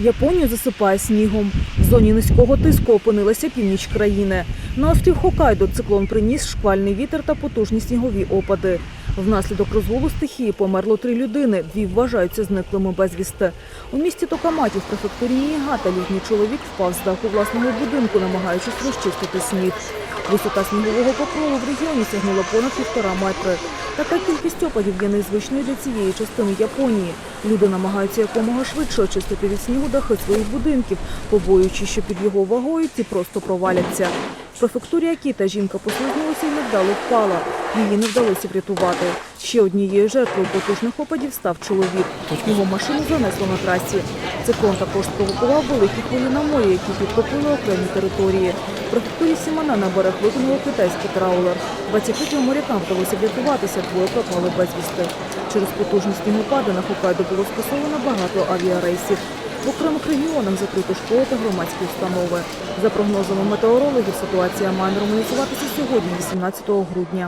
Японію засипає снігом. В зоні низького тиску опинилася північ країни. На острів Хокайдо циклон приніс шквальний вітер та потужні снігові опади. Внаслідок розгулу стихії померло три людини, дві вважаються зниклими безвісти. У місті Токаматі в префектурі Ніігата літній чоловік впав з даху власного будинку, намагаючись розчистити сніг. Висота снігового покрову в регіоні сягнула понад півтора метри. Така кількість опадів є незвичною для цієї частини Японії. Люди намагаються якомога швидше очистити від снігу дахи своїх будинків, побоюючись, що під його вагою ці просто проваляться. В префектурі Акіта жінка послизнулася і невдало впала. Її не вдалося врятувати. Ще однією жертвою потужних опадів став чоловік. Його машину занесло на трасі. Циклон також спровокував великі хвилі на морі, які підкопили окремі території. Префектурі Сімана на берег викинуло китайський траулер. 25 морякам вдалося врятуватися, двоє пропали безвісти. Через потужні снігопади на Хокайдо було скасовано багато авіарейсів. В окремих регіонах закрито школи та громадські установи. За прогнозами метеорологів, ситуація має нормалізуватися сьогодні, 18 грудня.